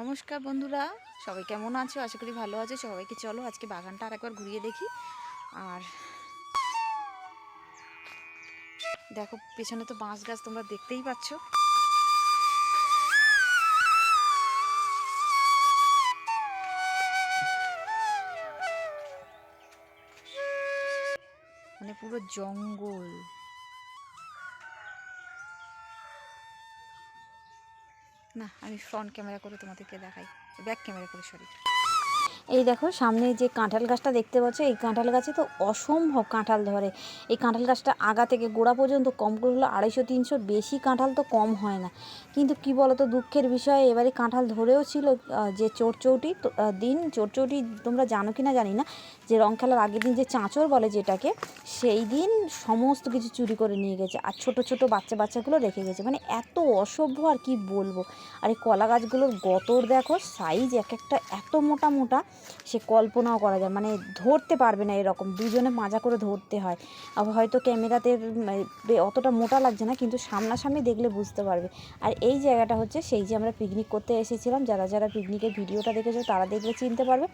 নমস্কার বন্ধুরা, সবাই কেমন আছো? আশা করি ভালো আছো। সবাইকে চলো আজকে বাগানটা আর একবার ঘুরিয়ে দেখি। আর দেখো, পেছনে তো বাঁশ গাছ তোমরা দেখতেই পাচ্ছ। মানে পুরো জঙ্গল। না আমি ফ্রন্ট ক্যামেরা করে তোমাদেরকে দেখাই ব্যাক ক্যামেরা করে সরি এই দেখো, সামনে যে কাঁঠাল গাছটা দেখতে পাচ্ছ, এই কাঁঠাল গাছে তো অসম্ভব কাঁঠাল ধরে। এই কাঁঠাল গাছটা আগা থেকে গোড়া পর্যন্ত কম করে হলো আড়াইশো, তিনশোর বেশি কাঁঠাল তো কম হয় না। কিন্তু কি বলো তো দুঃখের বিষয়, এবারে কাঁঠাল ধরেও ছিল যে চোরচৌটি দিন চোরচৌটি তোমরা জানো কি না জানি না, যে রং খেলার আগের দিন যে চাঁচর বলে যেটাকে, সেই দিন সমস্ত কিছু চুরি করে নিয়ে গেছে, আর ছোট ছোট বাচ্চা বাচ্চাগুলো রেখে গেছে। মানে এত অসভ্য আর কি বলব। আর এই কলা গাছগুলোর গতর দেখো সাইজ এক একটা এত মোটা মোটা সে কল্পনাও করা যায়। মানে ধরতে পারবে না এরকম। দুজনে মাজা করে ধরতে হয়। আবার হয়তো ক্যামেরাতে অতটা মোটা লাগছে না, কিন্তু সামনাসামনি দেখলে বুঝতে পারবে। আর এই জায়গাটা হচ্ছে সেই যে আমরা পিকনিক করতে এসেছিলাম। যারা যারা পিকনিকের ভিডিওটা দেখেছ, তারা দেখলে চিনতে পারবে।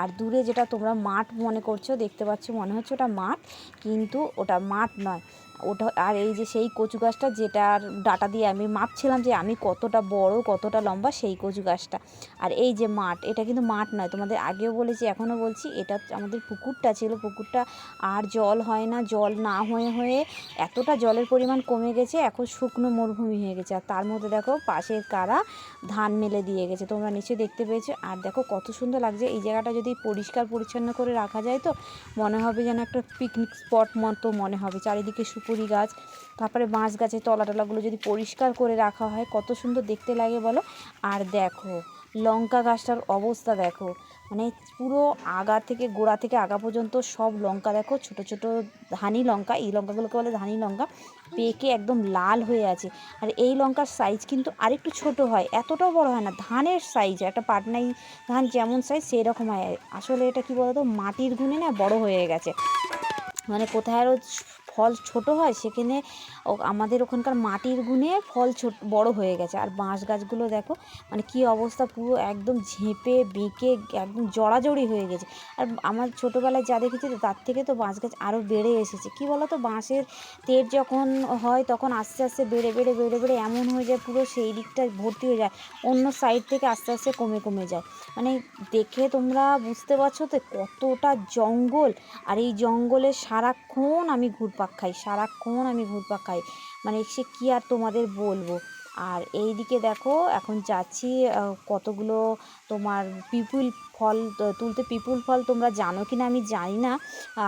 আর দূরে যেটা তোমরা মাঠ মনে করছ, দেখতে পাচ্ছ মনে হচ্ছে ওটা মাঠ, কিন্তু ওটা মাঠ নয়। ওটা আর এই যে সেই কচু গাছটা যেটার ডাটা দিয়ে আমি মাপছিলাম যে আমি কতটা বড়, কতটা লম্বা সেই কচু গাছটা। আর এই যে মাঠ, এটা কিন্তু মাঠ নয়। তোমাদের আগেও বলেছি, এখনও বলছি, এটা আমাদের পুকুরটা ছিল। পুকুরটা আর জল হয় না, জল না হয়ে হয়ে এতটা জলের পরিমাণ কমে গেছে, এখন শুকনো মরুভূমি হয়ে গেছে। আর তার মধ্যে দেখো পাশের কারা ধান মেলে দিয়ে গেছে। তোমরা নিশ্চয়ই দেখতে পেয়েছ। আর দেখো কত সুন্দর লাগছে। এই জায়গাটা যদি পরিষ্কার পরিচ্ছন্ন করে রাখা যায় তো, মনে হবে যেন একটা পিকনিক স্পট মতো মনে হবে। চারিদিকে সুপুরি গাছ, তারপরে বাঁশ গাছের তলা টলাগুলো যদি পরিষ্কার করে রাখা হয়, কত সুন্দর দেখতে লাগে বলো? আর দেখো, লঙ্কা গাছটার অবস্থা দেখো। মানে পুরো আগা থেকে গোড়া থেকে আগা পর্যন্ত সব লঙ্কা দেখো, ছোট ছোট ধানি লঙ্কা, এই লঙ্কাগুলোকে বলে ধানি লঙ্কা, পেকে একদম লাল হয়ে আছে। আর এই লঙ্কার সাইজ কিন্তু আরেকটু ছোট হয়, এতটাও বড় হয় না, ধানের সাইজ একটা পাটনাই ধান যেমন সাইজ সেই রকম হয়। আসলে এটা কি বলতো, মাটির গুণে না বড় হয়ে গেছে। মানে কোথায় আরও ফল ছোট হয়, সেখানে আমাদের ওখানকার মাটির গুণে ফল ছোট, বড় হয়ে গেছে। আর বাঁশ গাছগুলো দেখো মানে কি অবস্থা, পুরো একদম ঝেঁপে, বেঁকে, একদম জড়াজড়ি হয়ে গেছে। আর আমার ছোটোবেলায় যা দেখেছি, তার থেকে তো বাঁশ গাছ আরও বেড়ে এসেছে। কি বলো তো বাঁশের তের যখন হয়, তখন আস্তে আস্তে বেড়ে বেড়ে বেড়ে বেড়ে এমন হয়ে যায়, পুরো সেই দিকটা ভর্তি হয়ে যায়, অন্য সাইড থেকে আস্তে আস্তে কমে কমে যায়। মানে দেখে তোমরা বুঝতে পারছ তো, কতটা জঙ্গল। আর এই জঙ্গলে সারাক্ষণ আমি ঘুরপাক খাই, সারাক্ষণ আমি ঘুরপাক খাই। মানে সে কী আর তোমাদের বলব? আর এই দিকে দেখো, এখন যাচ্ছি কতগুলো তোমার পিপুল ফল, তুলতে পিপুল ফল তোমরা জানো কি না আমি জানি না।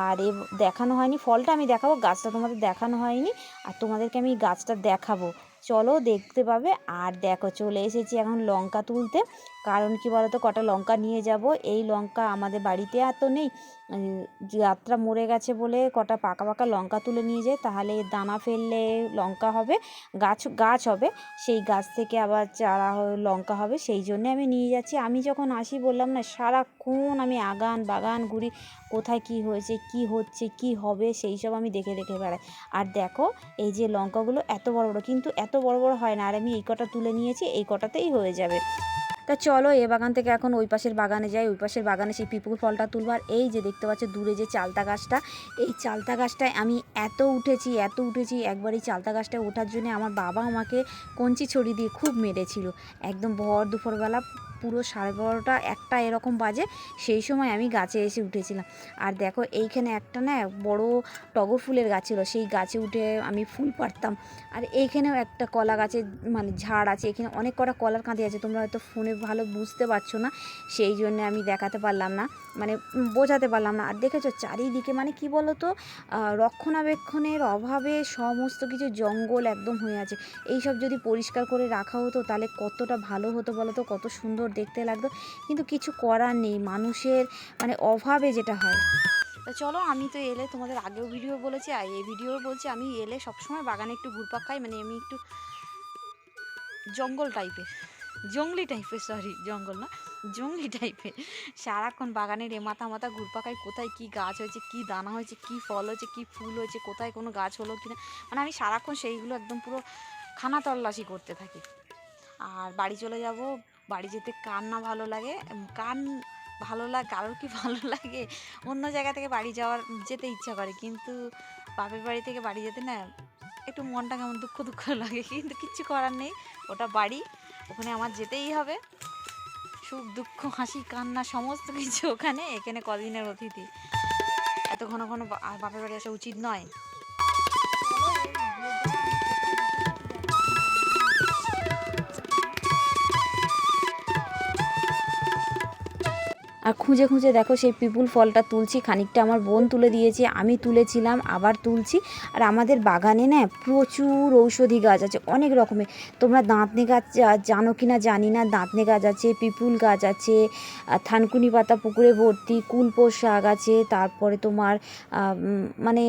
আর এ দেখানো হয়নি, ফলটা আমি দেখাবো, গাছটা তোমাদের দেখানো হয়নি। আর তোমাদেরকে আমি গাছটা দেখাবো। চলো দেখতে পাবে। আর দেখো, চলে এসেছি এখন লঙ্কা তুলতে। কারণ কি বলতো, কটা লঙ্কা নিয়ে যাব। এই লঙ্কা আমাদের বাড়িতে আর তো নেই। যাত্রা মরে গেছে বলে কটা পাকা পাকা লঙ্কা তুলে নিয়ে যায় তাহলে দানা ফেললে লঙ্কা হবে, গাছ গাছ হবে। সেই গাছ থেকে আবার চারা লঙ্কা হবে, সেই জন্যে আমি নিয়ে যাচ্ছি। আমি যখন আসি বললাম না, সারাক্ষণ আমি আগান বাগান ঘুরি, কোথায় কি হয়েছে, কি হচ্ছে, কি হবে, সেই সব আমি দেখে দেখে বেড়াই। আর দেখো, এই যে লঙ্কাগুলো এত বড় বড়, কিন্তু এত বড় বড় হয় না। আর আমি এই কটা তুলে নিয়েছি, এই কটাতেই হয়ে যাবে। তা চলো এ বাগান থেকে এখন ওই পাশের বাগানে যাই, ওই পাশের বাগানে সেই পিপুল ফলটা তুলবো। আর এই যে দেখতে পাচ্ছ দূরে যে চালতা গাছটা, এই চালতা গাছটায় আমি এত উঠেছি এত উঠেছি একবার এই চালতা গাছটায় ওঠার জন্য আমার বাবা আমাকে কঞ্চি ছড়ি দিয়ে খুব মেরেছিল। একদম ভর দুপুরবেলা পুরো সাড়ে বারোটা একটা এরকম বাজে, সেই সময় আমি গাছে এসে উঠেছিলাম। আর দেখো এইখানে একটা না বড় টগর ফুলের গাছ ছিল, সেই গাছে উঠে আমি ফুল পাড়তাম। আর এইখানেও একটা কলা গাছের মানে ঝাড় আছে, এখানে অনেক কটা কলার কাঁদি আছে, তোমরা হয়তো ফোনে ভালো বুঝতে পারছ না, সেই জন্য আমি দেখাতে পারলাম না মানে বোঝাতে পারলাম না। আর দেখেছ চারিদিকে মানে কি বলো তো রক্ষণাবেক্ষণের অভাবে সমস্ত কিছু জঙ্গল একদম হয়ে আছে। এই সব যদি পরিষ্কার করে রাখা হতো তাহলে কতটা ভালো হতো বলো তো কত সুন্দর দেখতে লাগতো। কিন্তু কিছু করার নেই, মানুষের মানে অভাবে যেটা হয়। তো চলো আমি তো এলে তোমাদের আগেও ভিডিও বলেছি, আর এই ভিডিও বলছি আমি এলে সবসময় বাগানে একটু ঘুরপাক খাই মানে আমি একটু জঙ্গল টাইপের জঙ্গলি টাইপের সরি জঙ্গল না, জঙ্গলি টাইপের সারাক্ষণ বাগানের এ মাথা মাথা ঘুরপাকাই কোথায় কি গাছ হয়েছে, কি দানা হয়েছে, কি ফল হয়েছে, কি ফুল হয়েছে, কোথায় কোনো গাছ হলো কি না মানে আমি সারাক্ষণ সেইগুলো একদম পুরো খানা তল্লাশি করতে থাকি। আর বাড়ি চলে যাব, বাড়ি যেতে কার না ভালো লাগে কান ভালো লাগে, কারোর কি ভালো লাগে, অন্য জায়গা থেকে বাড়ি যাওয়ার, যেতে ইচ্ছা করে। কিন্তু বাপের বাড়ি থেকে বাড়ি যেতে না, একটু মনটা কেমন দুঃখ দুঃখ লাগে, কিন্তু কিচ্ছু করার নেই। ওটা বাড়ি ওখানে আমার যেতেই হবে। সুখ, দুঃখ, হাসি, কান্না, সমস্ত কিছু ওখানে, এখানে কদিনের অতিথি। এত ঘন ঘন বাপের বাড়ি আসা উচিত নয়। আর খুঁজে খুঁজে দেখো সেই পিপুল ফলটা তুলছি, খানিকটা আমার বোন তুলে দিয়েছে, আমি তুলেছিলাম, আবার তুলছি। আর আমাদের বাগানে না প্রচুর ঔষধি গাছ আছে, অনেক রকমের। তোমরা দাঁতনে গাছ জানো কি না জানি না, দাঁতনে গাছ আছে, পিপুল গাছ আছে থানকুনি পাতা, পুকুরে ভর্তি কুলপোষ শাক আছে, তারপরে তোমার মানে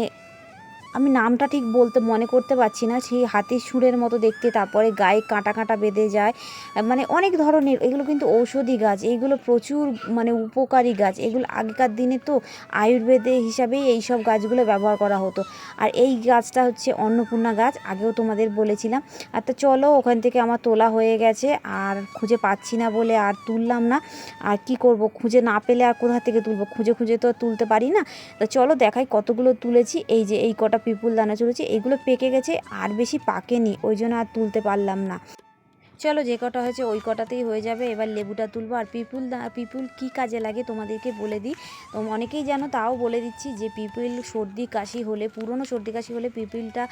আমি নামটা ঠিক বলতে মনে করতে পারছি না। সেই হাতির সুরের মতো দেখতে, তারপরে গায়ে কাঁটা কাঁটা বেঁধে যায়। মানে অনেক ধরনের, এগুলো কিন্তু ঔষধি গাছ এইগুলো প্রচুর মানে উপকারী গাছ। এগুলো আগেকার দিনে তো আয়ুর্বেদে হিসাবেই এই সব গাছগুলো ব্যবহার করা হতো। আর এই গাছটা হচ্ছে অন্নপূর্ণা গাছ, আগেও তোমাদের বলেছিলাম। আর তো চলো, ওখান থেকে আমার তোলা হয়ে গেছে। আর খুঁজে পাচ্ছি না বলে আর তুললাম না। আর কি করব? খুঁজে না পেলে আর কোথা থেকে তুলবো? খুঁজে খুঁজে তো তুলতে পারি না। তো চলো দেখাই কতগুলো তুলেছি। এই যে এই কটা পিপুল দানা চলেছে এগুলো পেকে গেছে আর বেশি পাকেনি, ওই জন্য আর তুলতে পারলাম না। চলো যে কটা হয়েছে ওই কটাতেই হয়ে যাবে। এবার লেবুটা তুলবো। আর পিপুল পিপুল কী কাজে লাগে তোমাদেরকে বলে দিই। তো অনেকেই জানো তাও বলে দিচ্ছি যে পিপুল সর্দি কাশি হলে, পুরনো সর্দি কাশি হলে পিপুলটা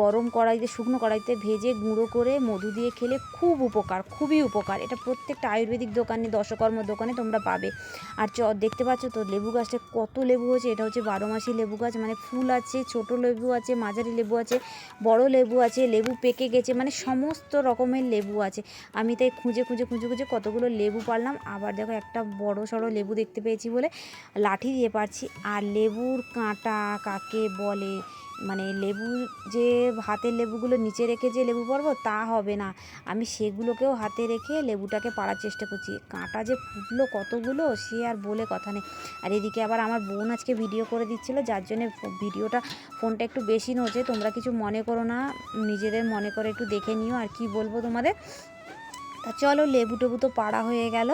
গরম কড়াইতে, শুকনো কড়াইতে ভেজে গুঁড়ো করে মধু দিয়ে খেলে খুব উপকার, খুবই উপকার। এটা প্রত্যেকটা আয়ুর্বেদিক দোকানে, দশকর্ম দোকানে তোমরা পাবে। আর চ, দেখতে পাচ্ছ তো লেবু গাছটা কত লেবু হয়েছে। এটা হচ্ছে বারো মাসি লেবু গাছ। মানে ফুল আছে, ছোট লেবু আছে, মাঝারি লেবু আছে, বড় লেবু আছে, লেবু পেকে গেছে। মানে সমস্ত রকমের লেবু আছে। আমি তাই খুঁজে খুঁজে খুঁজে খুঁজে কতগুলো লেবু পারলাম। আবার দেখো একটা বড় সড়ো লেবু দেখতে পেয়েছি বলে লাঠি দিয়ে পারছি। আর লেবুর কাঁটা কাকে বলে? মানে লেবু যে হাতের লেবুগুলো নিচে রেখে যে লেবু পারব তা হবে না। আমি সেগুলোকেও হাতে রেখে লেবুটাকে পাড়ার চেষ্টা করছি। কাঁটা যে ফুটলো কতগুলো সে আর বলে কথা নেই। আর এদিকে আবার আমার বোন আজকে ভিডিও করে দিচ্ছিল, যার জন্য ভিডিওটা ফোনটা একটু বেশি নড়ছে। তোমরা কিছু মনে করো না, নিজেদের মনে করে একটু দেখে নিও। আর কি বলব তোমাদের? তা চলো লেবু টেবু তো পাড়া হয়ে গেল।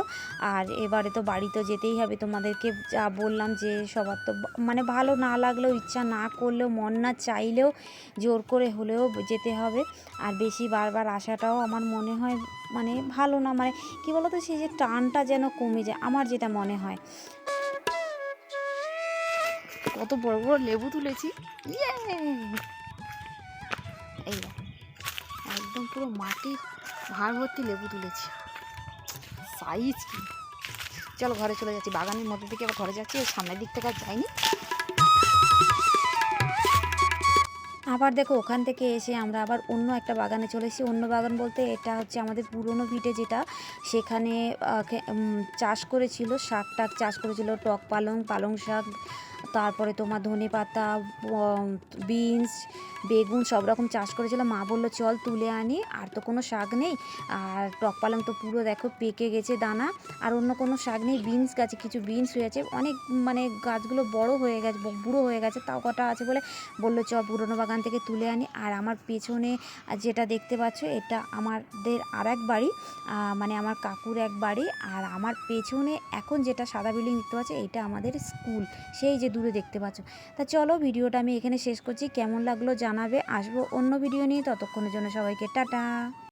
আর এবারে তো বাড়ি তো যেতেই হবে। তোমাদেরকে যা বললাম যে সবার তো মানে ভালো না লাগলেও, ইচ্ছা না করলেও, মন না চাইলেও জোর করে হলেও যেতে হবে। আর বেশি বারবার আসাটাও আমার মনে হয় মানে ভালো না। মানে কি বলতো, সেই যে টানটা যেন কমে যায়, আমার যেটা মনে হয়। কত বড় বড় লেবু তুলেছি। ইয়ে! এই একদম পুরো মাটি ভাঁড় ভর্তি লেবু তুলেছি। সাইজ কি? চলো ঘরে চলে যাচ্ছি। বাগানের মধ্যে থেকে আবার ঘরে যাচ্ছি সামনের দিক থেকে আর যাইনি। আবার দেখো, ওখান থেকে এসে আমরা আবার অন্য একটা বাগানে চলে এসেছি। অন্য বাগান বলতে এটা হচ্ছে আমাদের পুরনো ভিটে যেটা। সেখানে চাষ করেছিল, শাক টাক চাষ করেছিল, টক পালং পালং শাক তারপরে তোমার ধনে পাতা বিনস, বেগুন সব রকম চাষ করেছিল। মা বলল, চল তুলে আনি, আর তো কোনো শাক নেই। আর টক পালং তো পুরো দেখো পেকে গেছে দানা, আর অন্য কোনো শাক নেই। বিনস গাছে কিছু বিনস হয়েছে। অনেক মানে গাছগুলো বড় হয়ে গেছে বুড়ো হয়ে গেছে, তাও কটা আছে বলে বলল, চ, পুরনো বাগান থেকে তুলে আনি। আর আমার পেছনে যেটা দেখতে পাচ্ছ, এটা আমাদের আর এক বাড়ি মানে আমার কাকুর এক বাড়ি। আর আমার পেছনে এখন যেটা সাদা বিল্ডিং দেখতে পাচ্ছ, এটা আমাদের স্কুল। সেই যে দূরে দেখতে পাচ্ছ। তা চলো ভিডিওটা আমি এখানে শেষ করছি। কেমন লাগল জানাবে? আসব অন্য ভিডিও নিয়ে। ততক্ষণের জন্য সবাইকে টাটা।